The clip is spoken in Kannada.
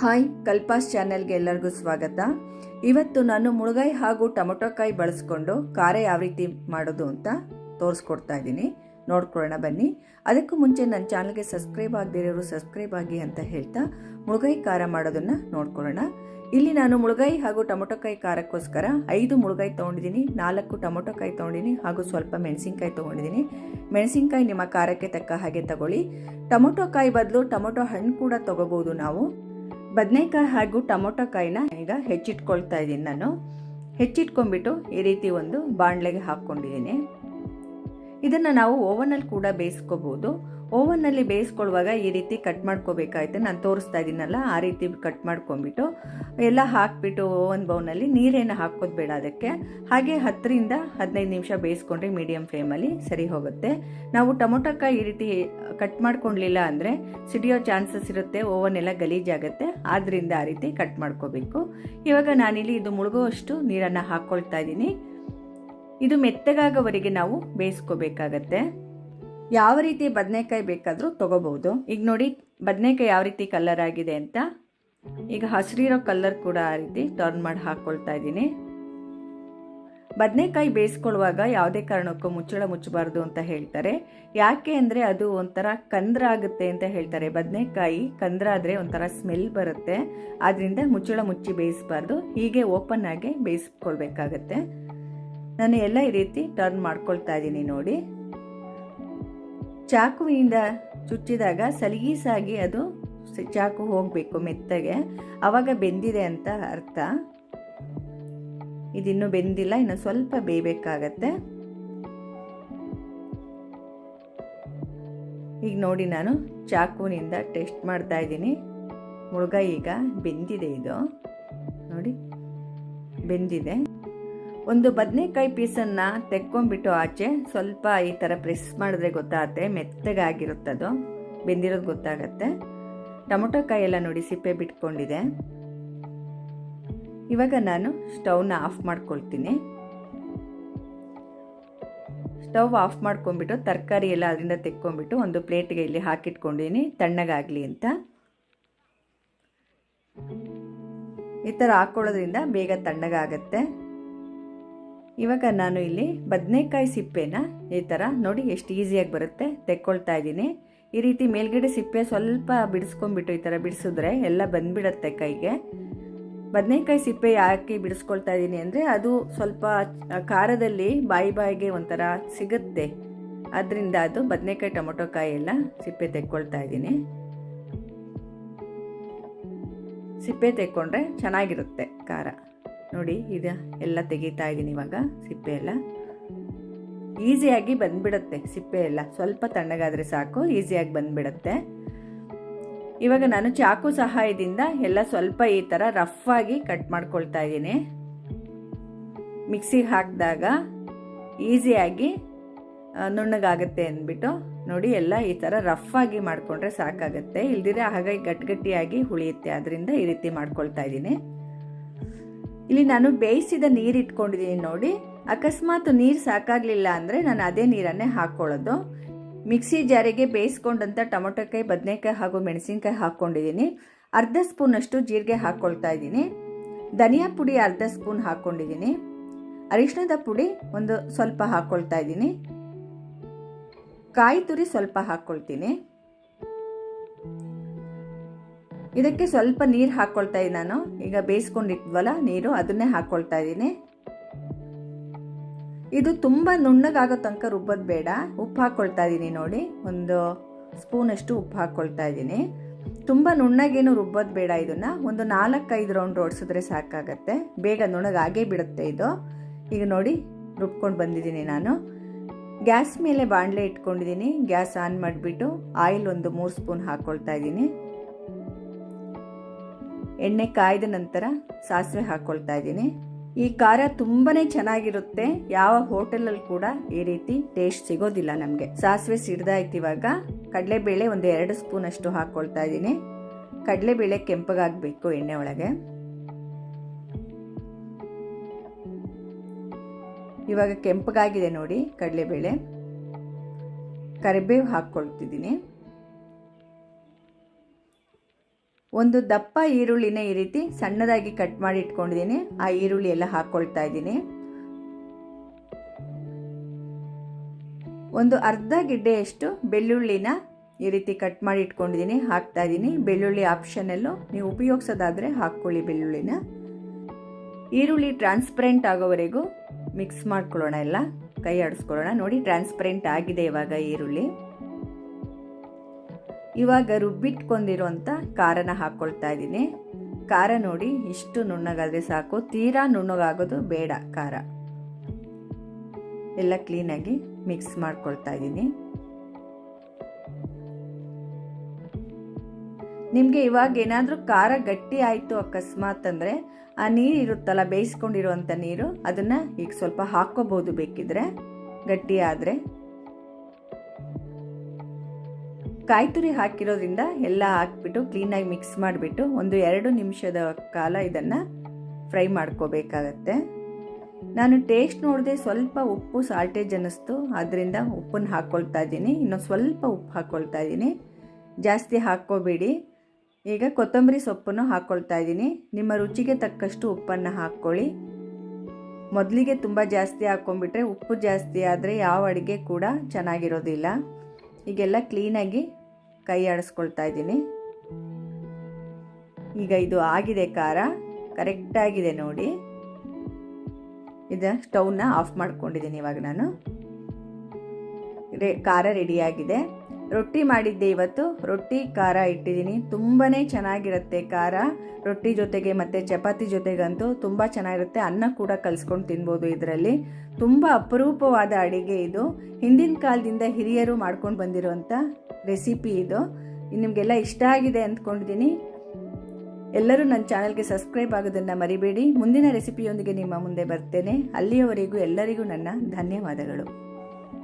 ಹಾಯ್, ಕಲ್ಪಾಸ್ ಚಾನೆಲ್ಗೆ ಎಲ್ಲರಿಗೂ ಸ್ವಾಗತ. ಇವತ್ತು ನಾನು ಮುಳುಗಾಯಿ ಹಾಗೂ ಟೊಮೊಟೊಕಾಯಿ ಬಳಸ್ಕೊಂಡು ಖಾರ ಯಾವ ರೀತಿ ಮಾಡೋದು ಅಂತ ತೋರಿಸ್ಕೊಡ್ತಾ ಇದ್ದೀನಿ. ನೋಡ್ಕೊಳ್ಳೋಣ, ಬನ್ನಿ. ಅದಕ್ಕೂ ಮುಂಚೆ ನನ್ನ ಚಾನಲ್ಗೆ ಸಬ್ಸ್ಕ್ರೈಬ್ ಆಗದಿರೋರು ಸಬ್ಸ್ಕ್ರೈಬ್ ಆಗಿ ಅಂತ ಹೇಳ್ತಾ ಮುಳುಗಾಯಿ ಖಾರ ಮಾಡೋದನ್ನು ನೋಡ್ಕೊಳ್ಳೋಣ. ಇಲ್ಲಿ ನಾನು ಮುಳುಗಾಯಿ ಹಾಗೂ ಟೊಮೊಟೊಕಾಯಿ ಖಾರಕ್ಕೋಸ್ಕರ ಐದು ಮುಳುಗಾಯಿ ತೊಗೊಂಡಿದ್ದೀನಿ. ನಾಲ್ಕು ಟೊಮೊಟೊಕಾಯಿ ತೊಗೊಂಡಿದ್ದೀನಿ ಹಾಗೂ ಸ್ವಲ್ಪ ಮೆಣಸಿನ್ಕಾಯಿ ತೊಗೊಂಡಿದ್ದೀನಿ. ಮೆಣಸಿನ್ಕಾಯಿ ನಿಮ್ಮ ಖಾರಕ್ಕೆ ತಕ್ಕ ಹಾಗೆ ತಗೊಳ್ಳಿ. ಟೊಮೊಟೊಕಾಯಿ ಬದಲು ಟೊಮೊಟೊ ಹಣ್ಣು ಕೂಡ ತೊಗೋಬೋದು ನಾವು. ಬದನೆಕಾಯಿ ಹಾಗೂ ಟೊಮೊಟೊ ಕಾಯಿನ ಈಗ ಹೆಚ್ಚಿಟ್ಕೊಳ್ತಾ ಇದ್ದೀನಿ ನಾನು. ಹೆಚ್ಚಿಟ್ಕೊಂಡ್ಬಿಟ್ಟು ಈ ರೀತಿ ಒಂದು ಬಾಣಲೆಗೆ ಹಾಕ್ಕೊಂಡಿದ್ದೀನಿ. ಇದನ್ನು ನಾವು ಓವನಲ್ಲಿ ಕೂಡ ಬೇಯಿಸ್ಕೋಬೋದು. ಓವನ್ನಲ್ಲಿ ಬೇಯಿಸ್ಕೊಳ್ಳುವಾಗ ಈ ರೀತಿ ಕಟ್ ಮಾಡ್ಕೋಬೇಕಾಯ್ತು. ನಾನು ತೋರಿಸ್ತಾ ಇದ್ದೀನಲ್ಲ ಆ ರೀತಿ ಕಟ್ ಮಾಡ್ಕೊಂಬಿಟ್ಟು ಎಲ್ಲ ಹಾಕ್ಬಿಟ್ಟು ಓವನ್ ಬೌನಲ್ಲಿ ನೀರೇನು ಹಾಕೋದು ಬೇಡ ಅದಕ್ಕೆ. ಹಾಗೆ ಹತ್ತರಿಂದ ಹದಿನೈದು ನಿಮಿಷ ಬೇಯಿಸ್ಕೊಂಡ್ರೆ ಮೀಡಿಯಮ್ ಫ್ಲೇಮಲ್ಲಿ ಸರಿ ಹೋಗುತ್ತೆ. ನಾವು ಟೊಮೊಟೊಕಾಯಿ ಈ ರೀತಿ ಕಟ್ ಮಾಡ್ಕೊಳ್ಲಿಲ್ಲ ಅಂದರೆ ಸಿಡಿಯೋ ಚಾನ್ಸಸ್ ಇರುತ್ತೆ ಓವನ್ ಎಲ್ಲ ಗಲೀಜಾಗುತ್ತೆ. ಆದ್ದರಿಂದ ಆ ರೀತಿ ಕಟ್ ಮಾಡ್ಕೋಬೇಕು. ಇವಾಗ ನಾನಿಲ್ಲಿ ಇದು ಮುಳುಗುವಷ್ಟು ನೀರನ್ನು ಹಾಕ್ಕೊಳ್ತಾ ಇದ್ದೀನಿ ಇದು ಮೆತ್ತಗಾಗೋವರೆಗೆ ನಾವು ಬೇಯಿಸ್ಕೋಬೇಕಾಗತ್ತೆ. ಯಾವ ರೀತಿ ಬದನೆಕಾಯಿ ಬೇಕಾದರೂ ತೊಗೋಬೋದು ಈಗ ನೋಡಿ, ಬದನೆಕಾಯಿ ಯಾವ ರೀತಿ ಕಲರ್ ಆಗಿದೆ ಅಂತ. ಈಗ ಹಸಿರಿರೋ ಕಲರ್ ಕೂಡ ಆ ರೀತಿ ಟರ್ನ್ ಮಾಡಿ ಹಾಕ್ಕೊಳ್ತಾ ಇದ್ದೀನಿ. ಬದನೆಕಾಯಿ ಬೇಯಿಸ್ಕೊಳ್ಳುವಾಗ ಯಾವುದೇ ಕಾರಣಕ್ಕೂ ಮುಚ್ಚಳ ಮುಚ್ಚಬಾರ್ದು ಅಂತ ಹೇಳ್ತಾರೆ. ಯಾಕೆ ಅಂದರೆ ಅದು ಒಂಥರ ಕಂದ್ರ ಆಗುತ್ತೆ ಅಂತ ಹೇಳ್ತಾರೆ. ಬದನೆಕಾಯಿ ಕಂದ್ರ ಆದರೆ ಒಂಥರ ಸ್ಮೆಲ್ ಬರುತ್ತೆ. ಆದ್ದರಿಂದ ಮುಚ್ಚಳ ಮುಚ್ಚಿ ಬೇಯಿಸಬಾರ್ದು. ಹೀಗೆ ಓಪನ್ ಆಗಿ ಬೇಯಿಸ್ಕೊಳ್ಬೇಕಾಗತ್ತೆ. ನಾನು ಎಲ್ಲ ಈ ರೀತಿ ಟರ್ನ್ ಮಾಡ್ಕೊಳ್ತಾ ಇದ್ದೀನಿ ನೋಡಿ. ಚಾಕುವಿನಿಂದ ಚುಚ್ಚಿದಾಗ ಸಲಗೀಸಾಗಿ ಅದು ಚಾಕು ಹೋಗಬೇಕು ಮೆತ್ತಗೆ. ಆವಾಗ ಬೆಂದಿದೆ ಅಂತ ಅರ್ಥ. ಇದಿನ್ನೂ ಬೆಂದಿಲ್ಲ, ಇನ್ನು ಸ್ವಲ್ಪ ಬೇಯಬೇಕಾಗತ್ತೆ. ಈಗ ನೋಡಿ ನಾನು ಚಾಕುವಿನಿಂದ ಟೆಸ್ಟ್ ಮಾಡ್ತಾ ಇದ್ದೀನಿ. ಮುಳುಗ ಈಗ ಬೆಂದಿದೆ ಇದು. ನೋಡಿ, ಬೆಂದಿದೆ. ಒಂದು ಬದನೆಕಾಯಿ ಪೀಸನ್ನು ತೆಕ್ಕೊಂಡ್ಬಿಟ್ಟು ಆಚೆ ಸ್ವಲ್ಪ ಈ ಥರ ಪ್ರೆಸ್ ಮಾಡಿದ್ರೆ ಗೊತ್ತಾಗುತ್ತೆ, ಮೆತ್ತಗಾಗಿರುತ್ತದು. ಬೆಂದಿರೋದು ಗೊತ್ತಾಗತ್ತೆ. ಟೊಮೊಟೊ ಕಾಯಿ ಎಲ್ಲ ನೋಡಿ ಸಿಪ್ಪೆ ಬಿಟ್ಕೊಂಡಿದೆ. ಇವಾಗ ನಾನು ಸ್ಟವ್ನ ಆಫ್ ಮಾಡ್ಕೊಳ್ತೀನಿ. ಸ್ಟವ್ ಆಫ್ ಮಾಡ್ಕೊಂಡ್ಬಿಟ್ಟು ತರಕಾರಿ ಎಲ್ಲ ಅದರಿಂದ ತೆಕ್ಕೊಂಡ್ಬಿಟ್ಟು ಒಂದು ಪ್ಲೇಟ್ಗೆ ಇಲ್ಲಿ ಹಾಕಿಟ್ಕೊಂಡಿನಿ ತಣ್ಣಗಾಗಲಿ ಅಂತ. ಈ ಥರ ಹಾಕ್ಕೊಳ್ಳೋದ್ರಿಂದ ಬೇಗ ತಣ್ಣಗಾಗತ್ತೆ. ಇವಾಗ ನಾನು ಇಲ್ಲಿ ಬದನೆಕಾಯಿ ಸಿಪ್ಪೆನ ಈ ಥರ ನೋಡಿ ಎಷ್ಟು ಈಸಿಯಾಗಿ ಬರುತ್ತೆ ತೆಕ್ಕೊಳ್ತಾ ಇದ್ದೀನಿ. ಈ ರೀತಿ ಮೇಲ್ಗಡೆ ಸಿಪ್ಪೆ ಸ್ವಲ್ಪ ಬಿಡಿಸ್ಕೊಂಡ್ಬಿಟ್ಟು ಈ ಥರ ಬಿಡಿಸಿದ್ರೆ ಎಲ್ಲ ಬಂದ್ಬಿಡತ್ತೆ ಕೈಗೆ. ಬದನೆಕಾಯಿ ಸಿಪ್ಪೆ ಯಾಕೆ ಬಿಡಿಸ್ಕೊಳ್ತಾ ಇದ್ದೀನಿ ಅಂದರೆ ಅದು ಸ್ವಲ್ಪ ಖಾರದಲ್ಲಿ ಬಾಯಿ ಬಾಯಿಗೆ ಒಂಥರ ಸಿಗುತ್ತೆ. ಅದರಿಂದ ಅದು ಬದನೆಕಾಯಿ ಟೊಮೊಟೊ ಕಾಯಿ ಎಲ್ಲ ಸಿಪ್ಪೆ ತೆಕ್ಕೊಳ್ತಾ ಇದ್ದೀನಿ. ಸಿಪ್ಪೆ ತೆಕ್ಕೊಂಡ್ರೆ ಚೆನ್ನಾಗಿರುತ್ತೆ ಖಾರ. ನೋಡಿ ಇದು ಎಲ್ಲ ತೆಗಿತಾ ಇದ್ದೀನಿ ಇವಾಗ, ಸಿಪ್ಪೆ ಎಲ್ಲ. ಈಸಿಯಾಗಿ ಬಂದ್ಬಿಡುತ್ತೆ ಸಿಪ್ಪೆ ಎಲ್ಲ. ಸ್ವಲ್ಪ ತಣ್ಣಗಾದರೆ ಸಾಕು, ಈಸಿಯಾಗಿ ಬಂದ್ಬಿಡುತ್ತೆ. ಇವಾಗ ನಾನು ಚಾಕು ಸಹಾಯದಿಂದ ಎಲ್ಲ ಸ್ವಲ್ಪ ಈ ಥರ ರಫ್ ಆಗಿ ಕಟ್ ಮಾಡ್ಕೊಳ್ತಾ ಇದ್ದೀನಿ. ಮಿಕ್ಸಿಗೆ ಹಾಕಿದಾಗ ಈಸಿಯಾಗಿ ನುಣ್ಣಗಾಗುತ್ತೆ ಅಂದ್ಬಿಟ್ಟು ನೋಡಿ, ಎಲ್ಲ ಈ ಥರ ರಫ್ ಆಗಿ ಮಾಡಿಕೊಂಡ್ರೆ ಸಾಕಾಗುತ್ತೆ. ಇಲ್ದಿರೆ ಹಾಗಾಗಿ ಗಟ್ಟಿಗಟ್ಟಿಯಾಗಿ ಉಳಿಯುತ್ತೆ ಅದರಿಂದ ಈ ರೀತಿ ಮಾಡ್ಕೊಳ್ತಾ ಇದ್ದೀನಿ. ಇಲ್ಲಿ ನಾನು ಬೇಯಿಸಿದ ನೀರು ಇಟ್ಕೊಂಡಿದ್ದೀನಿ ನೋಡಿ. ಅಕಸ್ಮಾತ್ ನೀರು ಸಾಕಾಗಲಿಲ್ಲ ಅಂದರೆ ನಾನು ಅದೇ ನೀರನ್ನೇ ಹಾಕ್ಕೊಳ್ಳೋದು ಮಿಕ್ಸಿ ಜಾರಿಗೆ ಬೇಯಿಸ್ಕೊಂಡಂಥ ಟೊಮೊಟೊಕಾಯಿ, ಬದನೆಕಾಯಿ ಹಾಗೂ ಮೆಣಸಿನ್ಕಾಯಿ ಹಾಕ್ಕೊಂಡಿದ್ದೀನಿ ಅರ್ಧ ಸ್ಪೂನಷ್ಟು ಜೀರಿಗೆ ಹಾಕ್ಕೊಳ್ತಾ ಇದ್ದೀನಿ. ಧನಿಯಾ ಪುಡಿ ಅರ್ಧ ಸ್ಪೂನ್ ಹಾಕ್ಕೊಂಡಿದ್ದೀನಿ ಅರಿಶಿಣದ ಪುಡಿ ಒಂದು ಸ್ವಲ್ಪ ಹಾಕ್ಕೊಳ್ತಾ ಇದ್ದೀನಿ. ಕಾಯಿ ತುರಿ ಸ್ವಲ್ಪ ಹಾಕ್ಕೊಳ್ತೀನಿ ಇದಕ್ಕೆ ಸ್ವಲ್ಪ ನೀರು ಹಾಕ್ಕೊಳ್ತಾ ಇದ್ದೀನಿ ನಾನು. ಈಗ ಬೇಯಿಸ್ಕೊಂಡಿದ್ವಲ್ಲ ನೀರು, ಅದನ್ನೇ ಹಾಕ್ಕೊಳ್ತಾ ಇದ್ದೀನಿ. ಇದು ತುಂಬ ನುಣ್ಣಗಾಗೋ ತನಕ ರುಬ್ಬೋದು ಬೇಡ. ಉಪ್ಪು ಹಾಕ್ಕೊಳ್ತಾ ಇದ್ದೀನಿ ನೋಡಿ. ಒಂದು ಸ್ಪೂನಷ್ಟು ಉಪ್ಪು ಹಾಕ್ಕೊಳ್ತಾ ಇದ್ದೀನಿ. ತುಂಬ ನುಣ್ಣಗೇನು ರುಬ್ಬೋದು ಬೇಡ ಇದನ್ನು. ಒಂದು ನಾಲ್ಕೈದು ರೌಂಡ್ ಓಡಿಸಿದ್ರೆ ಸಾಕಾಗತ್ತೆ. ಬೇಗ ನುಣ್ಣಗಾಗೇ ಬಿಡುತ್ತೆ ಇದು. ಈಗ ನೋಡಿ, ರುಬ್ಕೊಂಡು ಬಂದಿದ್ದೀನಿ ನಾನು. ಗ್ಯಾಸ್ ಮೇಲೆ ಬಾಣಲೆ ಇಟ್ಕೊಂಡಿದ್ದೀನಿ. ಗ್ಯಾಸ್ ಆನ್ ಮಾಡಿಬಿಟ್ಟು ಆಯಿಲ್ ಒಂದು ಮೂರು ಸ್ಪೂನ್ ಹಾಕ್ಕೊಳ್ತಾ ಇದ್ದೀನಿ. ಎಣ್ಣೆ ಕಾಯ್ದ ನಂತರ ಸಾಸಿವೆ ಹಾಕ್ಕೊಳ್ತಾ ಇದ್ದೀನಿ. ಈ ಖಾರ ತುಂಬಾ ಚೆನ್ನಾಗಿರುತ್ತೆ. ಯಾವ ಹೋಟೆಲಲ್ಲಿ ಕೂಡ ಈ ರೀತಿ ಟೇಸ್ಟ್ ಸಿಗೋದಿಲ್ಲ ನಮಗೆ. ಸಾಸಿವೆ ಸಿಡ್ದಾಯ್ತು ಇವಾಗ. ಕಡಲೆಬೇಳೆ ಒಂದು ಎರಡು ಸ್ಪೂನ್ ಅಷ್ಟು ಹಾಕ್ಕೊಳ್ತಾ ಇದ್ದೀನಿ. ಕಡಲೆಬೇಳೆ ಕೆಂಪಗಾಗಬೇಕು ಎಣ್ಣೆ ಒಳಗೆ. ಇವಾಗ ಕೆಂಪಗಾಗಿದೆ ನೋಡಿ ಕಡಲೆಬೇಳೆ. ಕರಿಬೇವು ಹಾಕ್ಕೊಳ್ತಿದ್ದೀನಿ ಒಂದು ದಪ್ಪ ಈರುಳ್ಳಿನ ಈ ರೀತಿ ಸಣ್ಣದಾಗಿ ಕಟ್ ಮಾಡಿ ಇಟ್ಕೊಂಡಿದ್ದೀನಿ. ಆ ಈರುಳ್ಳಿ ಎಲ್ಲ ಹಾಕ್ಕೊಳ್ತಾ ಇದ್ದೀನಿ. ಒಂದು ಅರ್ಧ ಗಿಡ್ಡೆಯಷ್ಟು ಬೆಳ್ಳುಳ್ಳಿನ ಈ ರೀತಿ ಕಟ್ ಮಾಡಿ ಇಟ್ಕೊಂಡಿದ್ದೀನಿ. ಹಾಕ್ತಾ ಇದ್ದೀನಿ. ಬೆಳ್ಳುಳ್ಳಿ ಆಪ್ಷನಲ್ಲು ನೀವು ಉಪಯೋಗಿಸೋದಾದರೆ ಹಾಕ್ಕೊಳ್ಳಿ ಬೆಳ್ಳುಳ್ಳಿನ. ಈರುಳ್ಳಿ ಟ್ರಾನ್ಸ್ಪರೆಂಟ್ ಆಗೋವರೆಗೂ ಮಿಕ್ಸ್ ಮಾಡ್ಕೊಳ್ಳೋಣ ಎಲ್ಲ. ಕೈ ಆಡಿಸ್ಕೊಳ್ಳೋಣ. ನೋಡಿ, ಟ್ರಾನ್ಸ್ಪರೆಂಟ್ ಆಗಿದೆ ಇವಾಗ ಈರುಳ್ಳಿ. ಇವಾಗ ರುಬ್ಬಿಟ್ಕೊಂಡಿರುವಂಥ ಖಾರನ ಹಾಕ್ಕೊಳ್ತಾ ಇದ್ದೀನಿ. ಖಾರ ನೋಡಿ ಇಷ್ಟು ನುಣ್ಣಗಾದರೆ ಸಾಕು. ತೀರಾ ನುಣ್ಣಗಾಗೋದು ಬೇಡ ಖಾರ. ಎಲ್ಲ ಕ್ಲೀನಾಗಿ ಮಿಕ್ಸ್ ಮಾಡ್ಕೊಳ್ತಾ ಇದ್ದೀನಿ. ನಿಮಗೆ ಇವಾಗ ಏನಾದರೂ ಖಾರ ಗಟ್ಟಿ ಆಯಿತು ಅಕಸ್ಮಾತ್ ಅಂದರೆ ಆ ನೀರು ಇರುತ್ತಲ್ಲ, ಬೇಯಿಸ್ಕೊಂಡಿರುವಂಥ ನೀರು, ಅದನ್ನು ಈಗ ಸ್ವಲ್ಪ ಹಾಕ್ಕೋಬೋದು ಬೇಕಿದ್ರೆ. ಗಟ್ಟಿ ಆದರೆ. ಕಾಯಿ ತುರಿ ಹಾಕಿರೋದ್ರಿಂದ ಎಲ್ಲ ಹಾಕ್ಬಿಟ್ಟು ಕ್ಲೀನಾಗಿ ಮಿಕ್ಸ್ ಮಾಡಿಬಿಟ್ಟು ಒಂದು ಎರಡು ನಿಮಿಷದ ಕಾಲ ಇದನ್ನು ಫ್ರೈ ಮಾಡ್ಕೋಬೇಕಾಗತ್ತೆ. ನಾನು ಟೇಸ್ಟ್ ನೋಡಿದೆ ಸ್ವಲ್ಪ ಉಪ್ಪು ಸಾಲ್ಟೇಜ್ ಅನ್ನಿಸ್ತು. ಅದರಿಂದ ಉಪ್ಪನ್ನು ಹಾಕ್ಕೊಳ್ತಾ ಇದ್ದೀನಿ. ಇನ್ನೊಂದು ಸ್ವಲ್ಪ ಉಪ್ಪು ಹಾಕ್ಕೊಳ್ತಾ ಇದ್ದೀನಿ. ಜಾಸ್ತಿ ಹಾಕ್ಕೋಬೇಡಿ. ಈಗ ಕೊತ್ತಂಬರಿ ಸೊಪ್ಪನ್ನು ಹಾಕ್ಕೊಳ್ತಾ ಇದ್ದೀನಿ. ನಿಮ್ಮ ರುಚಿಗೆ ತಕ್ಕಷ್ಟು ಉಪ್ಪನ್ನು ಹಾಕ್ಕೊಳ್ಳಿ. ಮೊದಲಿಗೆ ತುಂಬ ಜಾಸ್ತಿ ಹಾಕ್ಕೊಂಡ್ಬಿಟ್ರೆ ಉಪ್ಪು ಜಾಸ್ತಿ ಆದರೆ ಯಾವ ಅಡುಗೆ ಕೂಡ ಚೆನ್ನಾಗಿರೋದಿಲ್ಲ. ಈಗೆಲ್ಲ ಕ್ಲೀನಾಗಿ ಕೈ ಆಡಿಸ್ಕೊಳ್ತಾ ಇದ್ದೀನಿ. ಈಗ ಇದು ಆಗಿದೆ ಖಾರ ಕರೆಕ್ಟಾಗಿದೆ ನೋಡಿ. ಇದು ಸ್ಟೌವ್ನ ಆಫ್ ಮಾಡ್ಕೊಂಡಿದ್ದೀನಿ ಇವಾಗ ನಾನು. ರೇ ಖಾರ ರೆಡಿಯಾಗಿದೆ ರೊಟ್ಟಿ ಮಾಡಿದ್ದೆ ಇವತ್ತು. ರೊಟ್ಟಿ, ಖಾರ ಇಟ್ಟಿದ್ದೀನಿ. ತುಂಬಾ ಚೆನ್ನಾಗಿರುತ್ತೆ ಖಾರ. ರೊಟ್ಟಿ ಜೊತೆಗೆ ಮತ್ತು ಚಪಾತಿ ಜೊತೆಗಂತೂ ತುಂಬ ಚೆನ್ನಾಗಿರುತ್ತೆ. ಅನ್ನ ಕೂಡ ಕಲಿಸ್ಕೊಂಡು ತಿನ್ಬೋದು ಇದರಲ್ಲಿ. ತುಂಬ ಅಪರೂಪವಾದ ಅಡಿಗೆ ಇದು. ಹಿಂದಿನ ಕಾಲದಿಂದ ಹಿರಿಯರು ಮಾಡ್ಕೊಂಡು ಬಂದಿರುವಂಥ ರೆಸಿಪಿ ಇದು. ನಿಮಗೆಲ್ಲ ಇಷ್ಟ ಆಗಿದೆ ಅಂದ್ಕೊಂಡಿದ್ದೀನಿ. ಎಲ್ಲರೂ ನನ್ನ ಚಾನಲ್ಗೆ ಸಬ್ಸ್ಕ್ರೈಬ್ ಆಗೋದನ್ನು ಮರಿಬೇಡಿ. ಮುಂದಿನ ರೆಸಿಪಿಯೊಂದಿಗೆ ನಿಮ್ಮ ಮುಂದೆ ಬರ್ತೇನೆ. ಅಲ್ಲಿಯವರೆಗೂ ಎಲ್ಲರಿಗೂ ನನ್ನ ಧನ್ಯವಾದಗಳು.